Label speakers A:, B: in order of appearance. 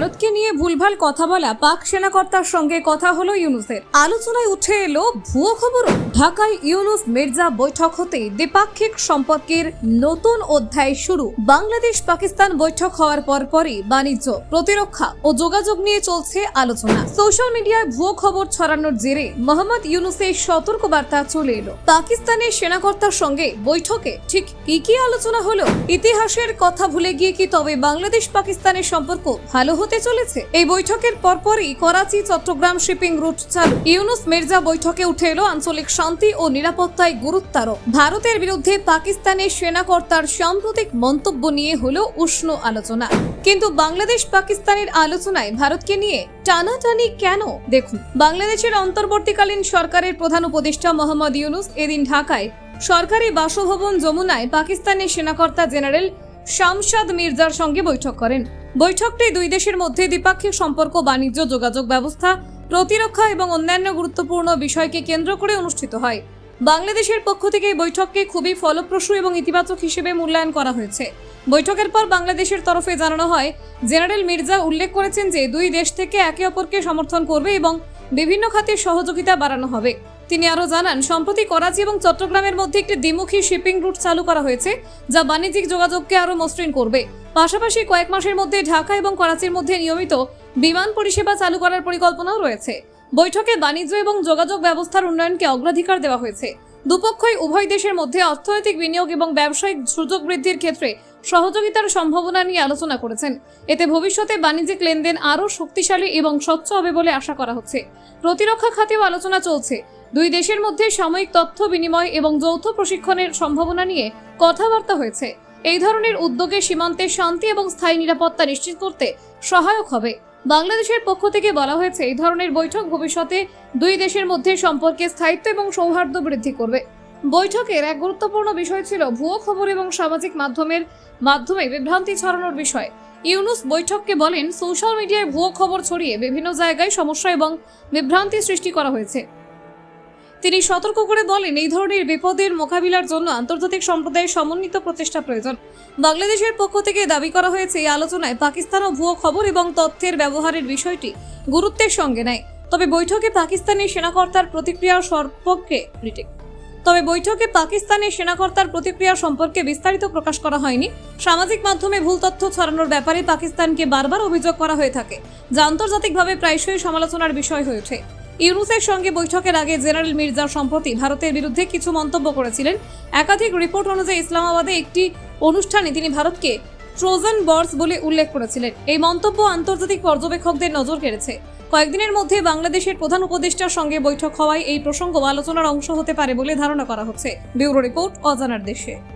A: ভারতকে নিয়ে ভুলভাল কথা বলা পাক সেনাকর্তার সঙ্গে কথা হলো ইউনুসের। আলোচনায় উঠে এলো ভুয়ো খবর ঢাকায় ইউনুস মির্জা বৈঠক হতে দ্বিপাক্ষিক সম্পর্কের নতুন অধ্যায় শুরু। বাংলাদেশ পাকিস্তান বৈঠক হওয়ার পরপরই বাণিজ্য, প্রতিরক্ষা ও যোগাযোগ নিয়ে চলছে আলোচনা। সোশ্যাল মিডিয়ায় ভুয়ো খবর ছড়ানোর জেরে মোহাম্মদ ইউনুসের সতর্ক বার্তা চলে এলো। পাকিস্তানের সেনাকর্তার সঙ্গে বৈঠকে ঠিক কি কি আলোচনা হলো, ইতিহাসের কথা ভুলে গিয়ে কি তবে বাংলাদেশ পাকিস্তানের সম্পর্ক ভালো হতে চলেছে। এই বৈঠকের পরপরই করাচি, চট্টগ্রাম শিপিং রুট চালু। ইউনুস মির্জা বৈঠকে উঠে এলো আঞ্চলিক শান্তি ও নিরাপত্তায় গুরুত্বারোপ। ভারতের বিরুদ্ধে পাকিস্তানের সেনাকর্তার সাম্প্রতিক মন্তব্য নিয়ে হলো উষ্ণ আলোচনা। কিন্তু বাংলাদেশ পাকিস্তানের আলোচনায় ভারতকে নিয়ে টানাটানি কেন? দেখুন, বাংলাদেশের অন্তর্বর্তীকালীন সরকারের প্রধান উপদেষ্টা মোহাম্মদ ইউনুস এদিন ঢাকায় সরকারি বাসভবন যমুনায় পাকিস্তানের সেনাকর্তা জেনারেল শামশাদ মির্জার সঙ্গে বৈঠক করেন। বৈঠকটি দুই দেশের মধ্যে দ্বিপাক্ষিক সম্পর্ক, বাণিজ্য, যোগাযোগ ব্যবস্থা, প্রতিরক্ষা এবং অন্যান্য গুরুত্বপূর্ণ বিষয়কে কেন্দ্র করে অনুষ্ঠিত হয়। বাংলাদেশের পক্ষ থেকে এই বৈঠককে খুবই ফলপ্রসূ এবং ইতিবাচক হিসেবে মূল্যায়ন করা হয়েছে। বৈঠকের পর বাংলাদেশের তরফে জানানো হয়, জেনারেল মির্জা উল্লেখ করেছেন যে, দুই দেশ থেকে একে অপরকে সমর্থন করবে এবং বিভিন্ন খাতে সহযোগিতা বাড়ানো হবে। তিনি আরও জানান, সম্প্রতি করাচি এবং চট্টগ্রামের মধ্যে একটি দ্বিমুখী শিপিং রুট চালু করা হয়েছে, যা বাণিজ্যিক যোগাযোগকে আরও মসৃণ করবে। পাশাপাশি কয়েক মাসের মধ্যে ঢাকা এবং করাচির মধ্যে নিয়মিত বিমান পরিষেবা চালু করার পরিকল্পনাও রয়েছে। বৈঠকে বাণিজ্য এবং যোগাযোগ ব্যবস্থার উন্নয়নকে অগ্রাধিকার দেওয়া হয়েছে। দুপক্ষই উভয় দেশের মধ্যে অর্থনৈতিক বিনিয়োগ এবং ব্যবসায়িক সুযোগ বৃদ্ধির ক্ষেত্রে সহযোগিতার সম্ভাবনা নিয়ে আলোচনা করেছেন। এতে ভবিষ্যতে বাণিজ্যিক লেনদেন আরও শক্তিশালী এবং স্বচ্ছ হবে বলে আশা করা হচ্ছে। প্রতিরক্ষা খাতেও আলোচনা চলছে। দুই দেশের মধ্যে সাময়িক তথ্য বিনিময় এবং যৌথ প্রশিক্ষণের সম্ভাবনা নিয়ে কথাবার্তা হয়েছে। এই ধরনের উদ্যোগে সীমান্তে শান্তি এবং স্থায়ী নিরাপত্তা নিশ্চিত করতে সহায়ক হবে। বাংলাদেশের পক্ষ থেকে বলা হয়েছে, এই ধরনের বৈঠক ভবিষ্যতে দুই দেশের মধ্যে সম্পর্কে স্থায়িত্ব এবং সৌহার্দ্য বৃদ্ধি করবে। বৈঠকের এক গুরুত্বপূর্ণ বিষয় ছিল ভুয়ো খবর এবং সামাজিক মাধ্যমের মাধ্যমে বিভ্রান্তি ছড়ানোর বিষয়। ইউনুস বৈঠককে বলেন, সোশ্যাল মিডিয়ায় ভুয়ো খবর ছড়িয়ে বিভিন্ন জায়গায় সমস্যা এবং বিভ্রান্তি সৃষ্টি করা হয়েছে। তিনি সতর্ক করে বলেন, এই ধরনের বিপদের মোকাবিলার জন্য আন্তর্জাতিক সম্প্রদায়ের সমন্বিত প্রচেষ্টা প্রয়োজন। বাংলাদেশের পক্ষ থেকে দাবি করা হয়েছে, এই আলোচনায় পাকিস্তান ও ভুয়ো খবর এবং তথ্যের ব্যবহারের বিষয়টি গুরুত্বের সঙ্গে নেয়। তবে বৈঠকে পাকিস্তানের সেনাকর্তার প্রতিক্রিয়া সম্পর্কে তবে বৈঠকে পাকিস্তানের সেনাকর্তার প্রতিক্রিয়া সম্পর্কে বিস্তারিত প্রকাশ করা হয়নি। সামাজিক মাধ্যমে ভুল তথ্য ছড়ানোর ব্যাপারে পাকিস্তানকে বারবার অভিযোগ করা হয়ে থাকে, যা আন্তর্জাতিকভাবে প্রায়শই সমালোচনার বিষয় হয়ে ওঠে। ইউনুসের সঙ্গে বৈঠকের আগে জেনারেল মির্জা সম্প্রতি ভারতের বিরুদ্ধে কিছু মন্তব্য করেছিলেন। একাধিক রিপোর্ট অনুযায়ী ইসলামাবাদে একটি অনুষ্ঠানে তিনি ভারতকে ট্রোজান বর্স বলে উল্লেখ করেছিলেন। এই মন্তব্য আন্তর্জাতিক পর্যবেক্ষকদের নজর কেড়েছে। কয়েকদিনের মধ্যে বাংলাদেশের প্রধান উপদেষ্টার সঙ্গে বৈঠক হওয়ায় এই প্রসঙ্গ আলোচনার অংশ হতে পারে বলে ধারণা করা হচ্ছে। ব্যুরো রিপোর্ট অজানার দেশে।